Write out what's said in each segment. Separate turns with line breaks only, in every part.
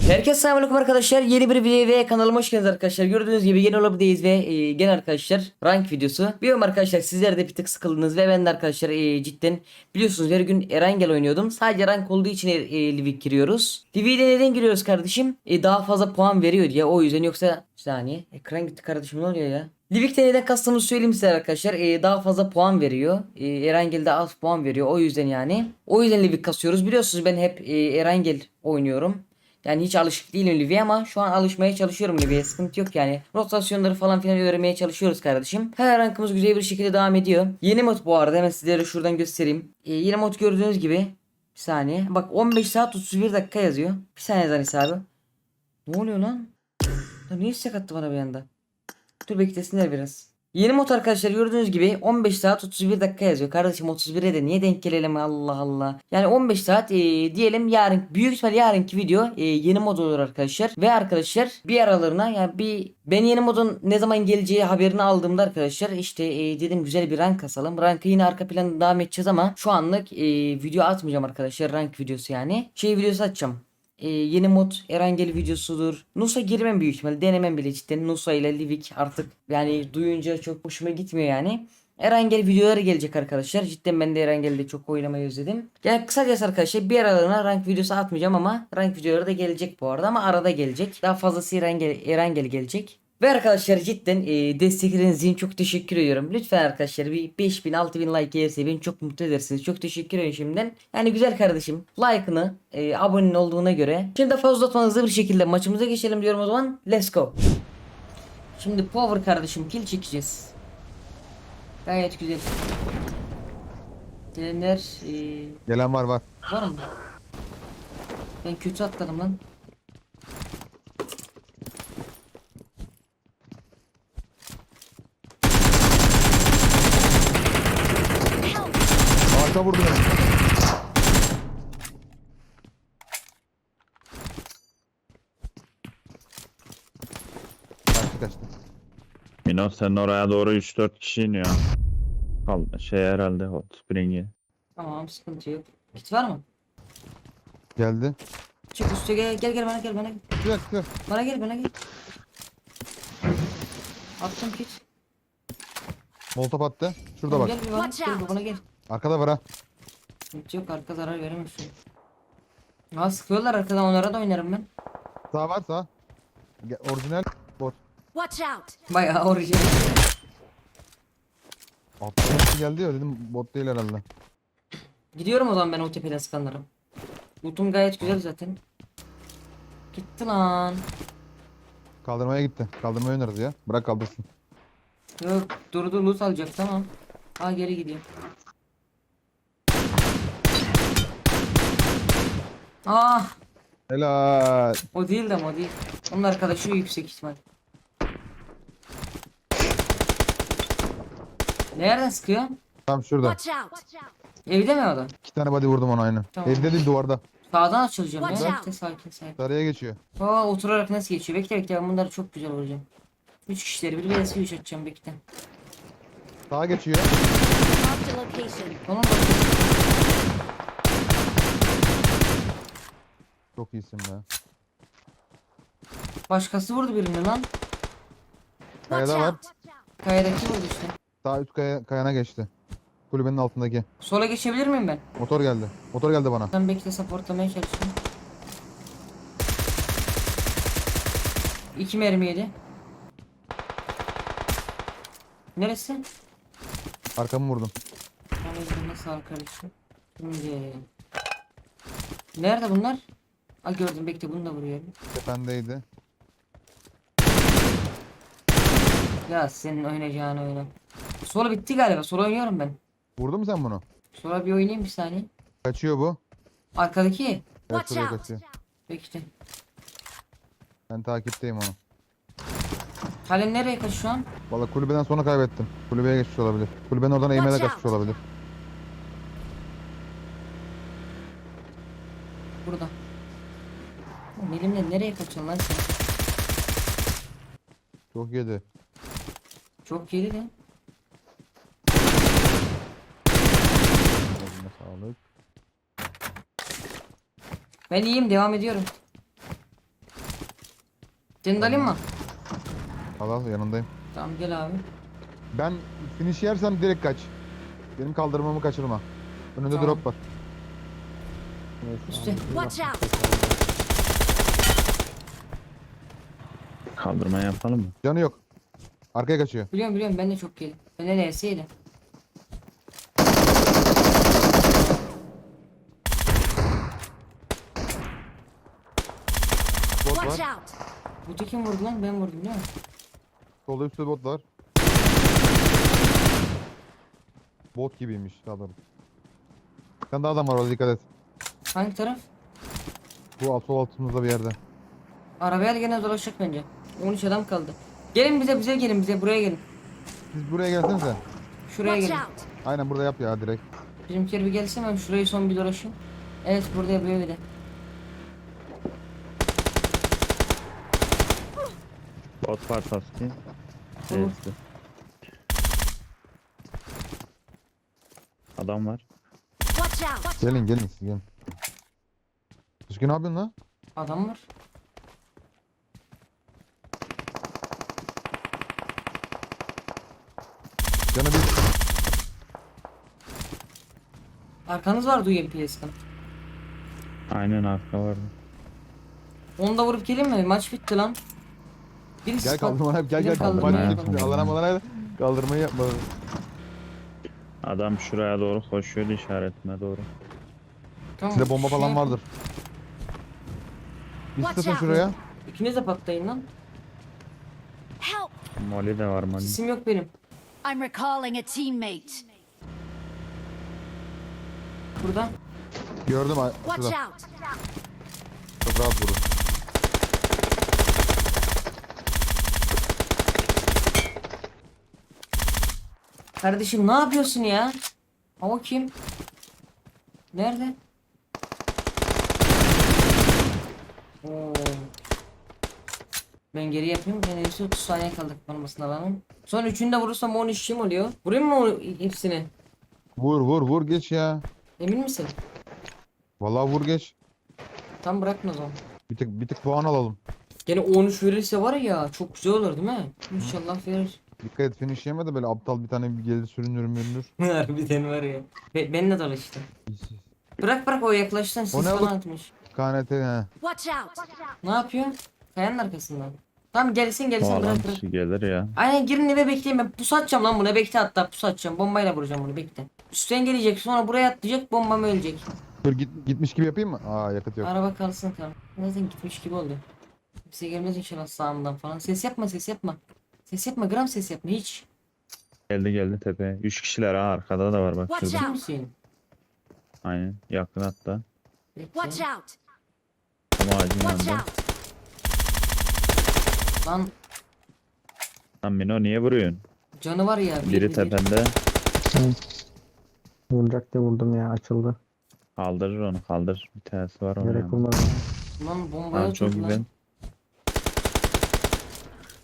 Herkese selamünaleyküm arkadaşlar. Yeni bir video ve kanalıma hoş geldiniz arkadaşlar. Gördüğünüz gibi yeni olabiliriz ve e, gene arkadaşlar rank videosu. Biliyorum arkadaşlar sizler de bir tık sıkıldınız ve ben de arkadaşlar e, cidden biliyorsunuz her gün Erangel oynuyordum. Sadece rank olduğu için e, e, Livik giriyoruz. Livik'e neden giriyoruz kardeşim? E, daha fazla puan veriyor diye o yüzden yoksa bir saniye ekran gitti kardeşim ne oluyor ya? Livik'te neden kastığımızı söyleyeyim size arkadaşlar. Ee, daha fazla puan veriyor. Ee, Erangel de az puan veriyor. O yüzden yani. O yüzden Livik kasıyoruz. Biliyorsunuz ben hep e, Erangel oynuyorum. Yani hiç alışık değilim Livy'ye ama şu an alışmaya çalışıyorum Livy'ye. Sıkıntı yok yani. Rotasyonları falan filan öğrenmeye çalışıyoruz kardeşim. Her rankımız güzel bir şekilde devam ediyor. Yeni mod bu arada hemen sizlere şuradan göstereyim. Ee, yeni mod gördüğünüz gibi. Bir saniye. Bak 15 saat 31 dakika yazıyor. Bir saniye Zanis abi. Ne oluyor lan? Lan niye istek attı bana bir anda? Dur beklesinler biraz. Yeni mod arkadaşlar gördüğünüz gibi 15 saat 31 dakika yazıyor. Kardeşim 31'e de niye denk gelelim Allah Allah. Yani 15 saat e, diyelim yarın büyük ihtimal yarınki video e, yeni mod olur arkadaşlar. Ve arkadaşlar bir aralarına yani bir ben yeni modun ne zaman geleceği haberini aldığımda arkadaşlar işte e, dedim güzel bir rank kasalım. Rankı yine arka planda devam edeceğiz ama şu anlık e, video atmayacağım arkadaşlar rank videosu yani. Şey videosu atacağım. Ee, yeni mod Erangel videosudur. Nusa girmem büyük ihtimalle. Denemem bile cidden. Nusa ile Livik artık yani duyunca çok hoşuma gitmiyor yani. Erangel videoları gelecek arkadaşlar. Cidden ben de Erangel'de çok oynamayı özledim. Yani kısacası arkadaşlar bir aralığına rank videosu atmayacağım ama rank videoları da gelecek bu arada ama arada gelecek. Daha fazlası Erangel, Erangel gelecek. Ve arkadaşlar cidden e, destekleriniz için çok teşekkür ediyorum. Lütfen arkadaşlar bir 5000 6000 like gelirse beni çok mutlu edersiniz. Çok teşekkür ederim şimdiden. Yani güzel kardeşim like'ını e, abonen olduğuna göre. Şimdi de fazla uzatmadan hızlı bir şekilde maçımıza geçelim diyorum o zaman. Let's go. Şimdi power kardeşim kill çekeceğiz. Gayet güzel. Gelenler e,
Gelen var var.
var mı? Ben kötü atladım lan.
Arka vurdu beni. Kaçtı kaçtı.
Mino sen oraya doğru 3-4 kişi iniyor. Kaldı şey herhalde Hot Spring'i.
Tamam sıkıntı yok. Kit var mı?
Geldi.
Çık üstte gel gel gel bana gel bana gel.
Çıkıyor çıkıyor.
Bana gel bana gel. Attım kit.
Molotof attı. Şurada bak.
Gel bir bana,
Watch
gel bir
out.
bana gel.
Arkada var ha.
Hiç yok arka zarar veremezsin. Ha sıkıyorlar arkadan onlara da oynarım ben.
Sağ var sağ. Ge- Orijinal bot.
Watch out!
Bayağı orijinal.
Alttan geldi ya dedim bot değil herhalde.
Gidiyorum o zaman ben o tepeden sıkanlara. Lootum gayet güzel zaten. Gitti lan.
Kaldırmaya gitti. Kaldırmaya oynarız ya. Bırak kaldırsın.
Yok durdu loot alacak tamam. Ha geri gidiyor. Ah
Helal.
o değil de o değil. Onun arkadaşı yüksek ihtimal. Nereden sıkıyor?
Tam şurada.
Watch out!
Evde mi o da?
İki tane body vurdum ona aynı.
Tamam.
Evde değil duvarda.
Sağdan açılacağım
Watch
ya.
out.
Bekle sakin sakin.
Sarıya geçiyor.
Aa oturarak nasıl geçiyor? Bekle bekle ben bunları çok güzel vuracağım. 3 kişileri bir vs 3 atacağım bekle.
Sağa geçiyor.
Marked a location.
Onun da
Çok iyisin be.
başkası vurdu birini lan.
Kayada var.
Kayadaki vurdu işte.
Sağ üst kaya, kayana geçti. Kulübenin altındaki.
Sola geçebilir miyim ben?
Motor geldi. Motor geldi bana.
Ben bekle supportlamaya çalışıyorum. İki mermi yedi. Neresi?
Arkamı vurdum.
Anadolu'na sağ kardeşim. Şimdi. Nerede bunlar? Aa gördüm bekle bunu da vuruyorum.
Tependeydi.
Ya senin oynayacağın oyunu. Sola bitti galiba. Sola oynuyorum ben.
Vurdun mu sen bunu?
Sola bir oynayayım bir saniye.
Kaçıyor bu.
Arkadaki.
Evet
Watch
şuraya
out!
kaçıyor.
Bekle.
Ben takipteyim onu.
Kalem nereye kaç şu an?
Valla kulübeden sonra kaybettim. Kulübeye geçmiş olabilir. Kulübenin oradan eğmede
Watch
kaçmış olabilir.
Burada. Oğlum kaçıyorsun lan sen?
Çok yedi.
Çok geri de.
Eline sağlık.
Ben iyiyim devam ediyorum. Seni de alayım mı?
Al al yanındayım.
Tamam gel abi.
Ben finish yersem direkt kaç. Benim kaldırmamı kaçırma. Önünde
Tamam.
drop var.
Üstte.
Watch out!
Kaldırma yapalım mı?
Canı yok. Arkaya kaçıyor.
Biliyorum biliyorum ben de çok geldim. Ben de neresiydi?
Bot
Watch
var.
out!
Bu kim vurdu lan? Ben vurdum değil mi?
Solda üstte bot var. Bot gibiymiş doğrusu. Bir tane daha adam var orada dikkat et.
Hangi taraf?
Bu alt sol altımızda bir yerde.
Arabaya da gene dolaşacak bence. 13 adam kaldı. Gelin bize bize gelin bize buraya gelin.
Siz buraya gelsenize.
Şuraya
Watch
gelin.
out!
Aynen burada yap ya direkt.
Bizimkiler bir gelsin ben şurayı son bir dolaşayım. Evet burada yapıyor bir de.
Bot var Sasuke.
Tamam.
Evet. Adam var.
Watch out!
Gelin gelin siz gelin. Düzgün ne yapıyorsun lan?
Adam var.
Canı bir.
Arkanız var duyuyor PS'den.
Aynen arka vardı.
Onu da vurup gelin mi? Maç bitti lan. Birisi
Gel kaldırmaya yap gel gel.
kaldırmaya
Maç
yapalım.
bitti. Alana malana kaldırmayı yapma.
Adam şuraya doğru koşuyordu işaretime doğru.
Tamam,
Size bomba falan vardır. Bir
Watch out.
şuraya.
İkiniz de patlayın lan.
Help!
Molly de var Molly.
Sesim yok benim.
I'm recalling a teammate.
Burada.
Gördüm ha-
Watch
şurada.
out!
Çok rahat vurdu.
Kardeşim ne yapıyorsun ya? Ha o kim? Nerede? Oo. Ben geri yapayım. Ben hepsi 30 saniye kaldık olmasına alalım. Son üçünü de vurursam 10 işim oluyor. Vurayım mı o hepsini?
Vur vur vur geç ya.
Emin misin?
Vallahi vur geç.
Tam bırakma o zaman.
Bir tık bir tık puan alalım.
Gene 13 verirse var ya çok güzel olur değil mi? İnşallah verir.
Dikkat et finish yeme de böyle aptal bir tane bir gelir sürünür mürünür.
Harbiden var ya. Be benimle dolaştı. Bırak bırak o yaklaşsın siz
O ne
falan
oğlum?
atmış.
KNT he.
Watch out!
Ne yapıyor? Kayanın arkasından. Tamam gelsin gelsin
O alan
bırak bırak.
dışı gelir ya.
Aynen girin eve bekleyin ben pusu atacağım lan buna bekle hatta pusu atacağım bombayla vuracağım bunu bekle. Üstten gelecek sonra buraya atlayacak bombam ölecek.
Dur git, gitmiş gibi yapayım mı? Aa yakıt yok.
Araba kalsın tamam. Zaten gitmiş gibi oldu. Kimse gelmez inşallah sağımdan falan. Ses yapma ses yapma. Ses yapma gram ses yapma hiç.
Geldi geldi tepeye. 3 kişiler ha arkada da var bak
Watch
şurada.
out.
Misin?
Aynen yakın hatta.
Watch out!
Tam ağacın
Watch
yanında.
out!
Lan
Lan Mino niye vuruyorsun?
canı var ya. bir-
Biri
bir-
tepende.
Vuracak diye vurdum ya açıldı.
Kaldırır onu kaldır. Bir tanesi var onun
Gerek olmadı.
Lan bombaya
Tamam çok
lan.
güzel.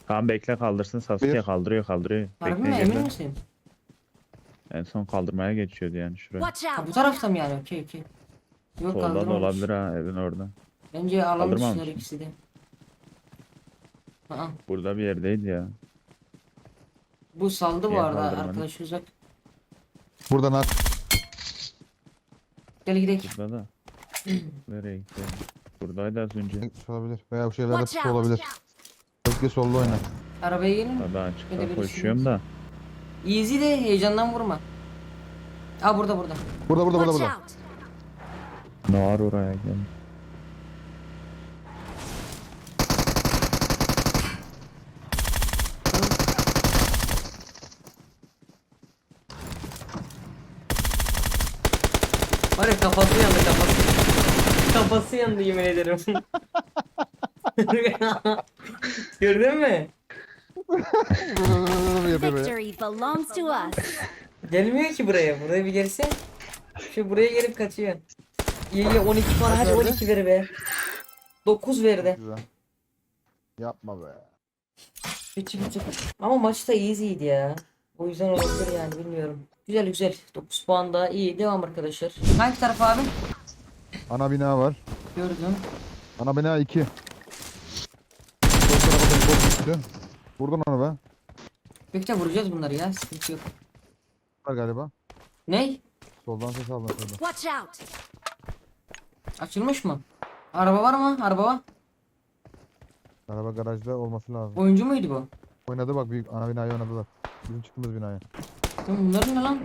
Kaan bekle kaldırsın Sasuke
Bir.
kaldırıyor kaldırıyor.
Harbi mi
Bekle
emin misin?
En son kaldırmaya geçiyordu yani şuraya.
Watch
Ha, bu tarafta mı yani? Okey okey. Yok
Solda da
kaldırmamış.
olabilir ha evin orada.
Bence alan
Kaldırmamış
ikisi de. Aa,
Burada bir yerdeydi ya.
bu saldı bu
Niye
arada
kaldırmadın?
arkadaş uzak.
Buradan at.
Gel gidelim.
Burada da. Nereye gitti? Buradaydı az önce.
Gitmiş olabilir. Veya bu şeylerde
Watch
pusu
out!
olabilir. Özge solda oyna.
Arabaya gelin.
Tabii
Öyle
açıkta koşuyorum da.
Easy de heyecandan vurma. Aa burada burada.
Burada burada burada
Watch
burada.
out!
Ne var oraya gel.
Var ya kafası yandı kafası. Kafası yandı yemin ederim. Gördün mü?
Yapıyor böyle.
Victory belongs to us.
Gelmiyor ki buraya. Buraya bir gelsin. Şu buraya gelip kaçıyor. İyi iyi 12 puan hadi 12 ver be. 9 verdi.
Güzel. Yapma be.
Küçük küçük. Ama maç da easy'ydi ya. O yüzden olabilir yani bilmiyorum. Güzel güzel. 9 puan daha iyi. Devam arkadaşlar. Hangi taraf abi?
Ana bina var.
Gördüm.
Ana bina 2. Sol tarafı düştü. Vurdun onu be.
Bekle vuracağız bunları ya. Sıkıntı yok.
Var galiba.
Ney?
Soldan ses aldım şurada.
Watch out!
Açılmış mı? Araba var mı? Araba var.
Araba garajda olması lazım.
Oyuncu muydu bu?
Oynadı bak büyük ana binayı oynadılar. Bizim çıktığımız binaya.
Bunlar ne lan?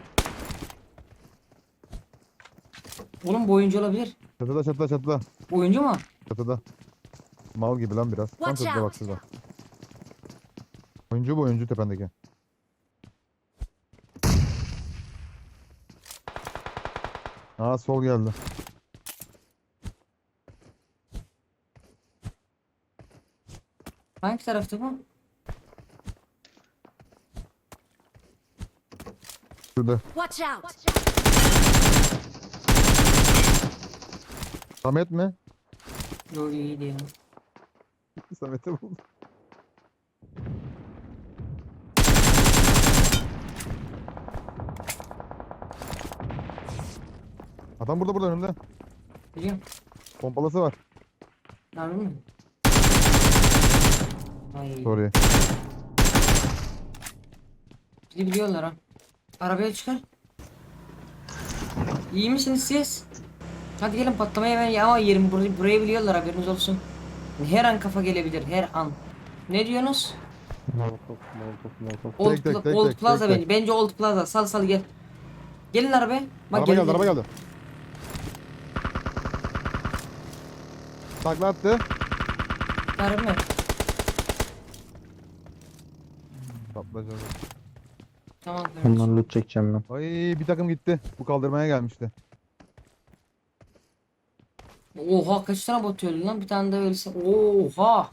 Oğlum bu oyuncu olabilir.
Çatıda çatıda çatıda.
Oyuncu mu?
Çatıda. Mal gibi lan biraz. Tam
Watch
çatıda
out.
bak şurada. Oyuncu bu oyuncu tependeki. Aa sol geldi.
Hangi tarafta bu?
Şurada.
Watch out!
Samet mi?
Yok iyiydi ya.
Samet'i buldum. Adam burada burada önümde.
Biliyorum.
Pompalısı var.
Harbi mi? Ay.
Sorry.
Bizi biliyorlar ha. Arabaya çıkar. İyi misiniz siz? Hadi gelin patlamaya ben ama yerim burayı, burayı biliyorlar haberiniz olsun. Her an kafa gelebilir her an. Ne diyorsunuz?
Molotof, molotof, molotof.
Old,
Tek tek,
Pla-
tek
Old
tek,
Plaza
tek
bence. Bence Old Plaza. Sal sal gel. Gelin arabaya. Bak
araba geldi,
geldi.
araba geldi. Takla attı.
Harbi mi?
Patlayacağız.
Tamam.
Bundan loot çekeceğim ben.
Ay bir takım gitti. Bu kaldırmaya gelmişti.
Oha kaç tane bot öldü lan bir tane de ölse. Oha.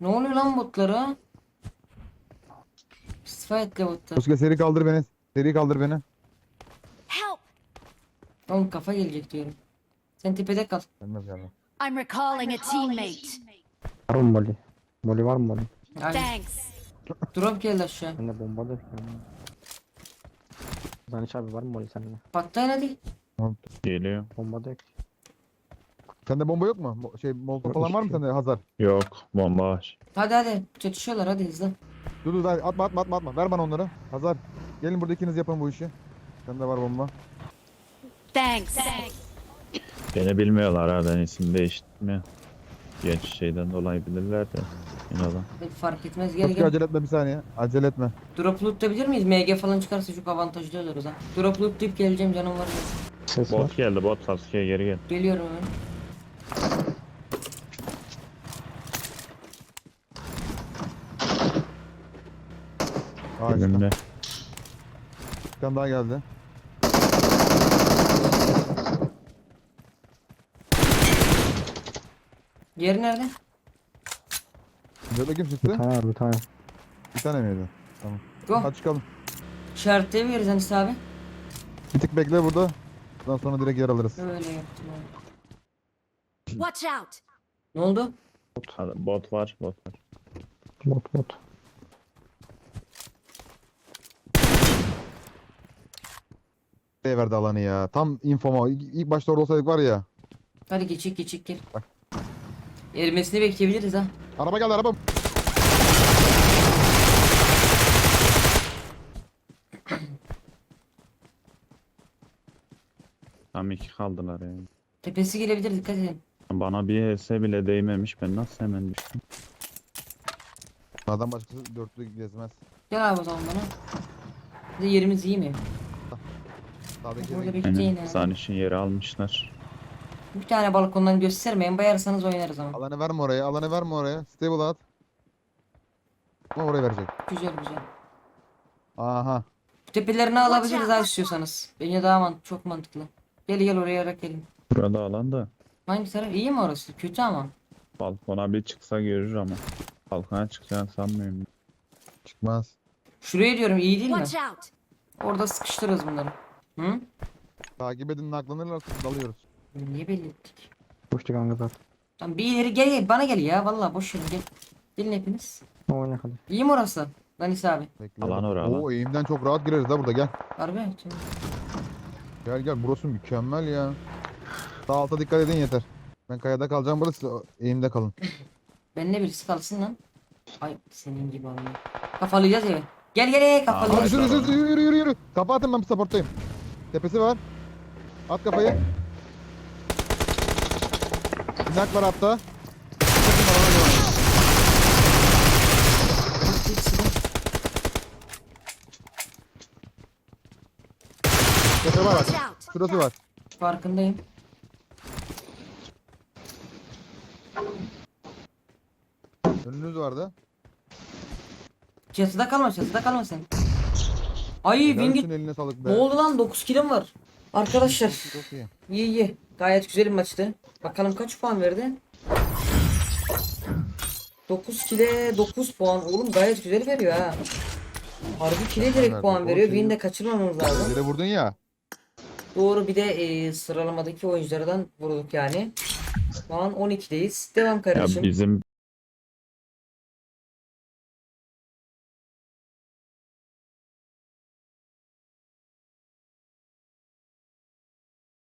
Ne oluyor lan botlara? İstifa etti botlar.
Muska seri kaldır beni. Seri kaldır beni.
Help!
Oğlum kafa gelecek diyorum. Sen tepede kal.
Gelmez yani.
I'm recalling a teammate.
Var mı moli? Moli var mı?
Aynen.
Thanks.
Drop geldi aşağı.
Bende bomba da yok ya. Zaniç abi var mı moli sende?
Patlayın hadi.
Geliyor.
Bomba yok.
Sende bomba yok mu? Mo- Şey molotov falan var mı sende Hazar?
Yok bomba var.
Hadi hadi. Çatışıyorlar hadi hızlı.
Dur dur ver. Atma atma atma atma. Ver bana onları. Hazar. Gelin burada ikiniz yapın bu işi. Sende var bomba.
Thanks.
Beni bilmiyorlar ha ben isim değiştirmiyor. Genç şeyden dolayı bilirler de.
Hadi fark etmez gel gel.
acele etme bir saniye. Acele etme.
Drop lootlayabilir miyiz? MG falan çıkarsa çok avantajlı olur o zaman. Drop lootlayıp geleceğim canım var. ya.
Ses var.
Bot geldi bot Sasuke geri gel.
Geliyorum hemen.
Önümde.
Bir tane daha geldi.
Yeri nerede?
Burada kim
Bir
çıktı?
tane var bir tane.
Bir tane miydi? Tamam.
Go.
Hadi çıkalım.
İşaretleyebiliriz Anis abi.
Bir tık bekle burada. Ondan sonra direkt yer alırız.
Öyle yaptım abi.
Watch out!
Ne oldu?
Hadi, Bot var bot var.
Bot bot.
Şey verdi alanı ya. Tam infoma. İlk ilk başta orada olsaydık var ya.
Hadi geçik geçik gel.
Bak.
Erimesini bekleyebiliriz ha.
Araba geldi araba.
Tam iki kaldılar yani.
Tepesi gelebilir dikkat edin.
Bana bir HS bile değmemiş ben nasıl hemen düştüm.
Adam başkası dörtlü gezmez.
Gel abi o zaman bana. Bir de yerimiz iyi mi?
Sağdaki
Burada bekleyin
Aynen.
abi.
Zaniş'in yeri almışlar.
Bir tane balkondan göstermeyin. Bayarsanız oynarız ama.
Alanı verme oraya. Alanı verme oraya. Stable at. Ama oraya verecek.
Güzel güzel.
Aha.
Tepelerini alabiliriz abi istiyorsanız. Bence daha mant çok mantıklı. Gel gel oraya yarak gelin.
Burada alan da
Hangi taraf? İyi mi orası? Kötü ama.
balkona bir çıksa görür ama. Balkona çıkacağını sanmıyorum.
Çıkmaz.
Şuraya diyorum iyi değil mi?
Watch out!
Orada sıkıştırırız bunları. Hı?
Takip edin naklanırlarsa dalıyoruz.
Niye belli ettik?
Koştu kanka zaten.
Tamam bir ileri gel gel bana gel ya. Vallahi boş verin gel. Gelin hepiniz.
Oyna hadi.
İyi mi orası? Danis abi.
Bekle.
Alan oraya, alan.
Oo eğimden çok rahat gireriz da burada gel.
Harbi? Tamam.
Gel gel burası mükemmel ya. Sağ alta dikkat edin yeter. Ben kayada kalacağım burası eğimde kalın.
Benimle birisi kalsın lan. Ay senin gibi olmuyor. Kafalayacağız evi. Gel gel kafalayacağız.
yürü yürü yürü yürü yürü yürü. Kafa atın ben supporttayım. Tepesi var. At kafayı. Sinak var hatta. Tepe var bak.
Watch out.
Şurası var.
Farkındayım.
Önünüz vardı.
Çatıda kalma çatıda kalma sen. Ay Wingit.
eline sağlık be.
Ne oldu lan 9 kilim var. Arkadaşlar
Çok iyi.
iyi iyi. Gayet güzel bir maçtı. Bakalım kaç puan verdi? 9 kile 9 puan. Oğlum gayet güzel veriyor ha. Harbi kile direkt puan veriyor. Win de kaçırmamamız lazım.
Yere vurdun ya.
Doğru bir de e, sıralamadaki oyunculardan vurduk yani. Şu an 12'deyiz. Devam
Ya
kardeşim.
bizim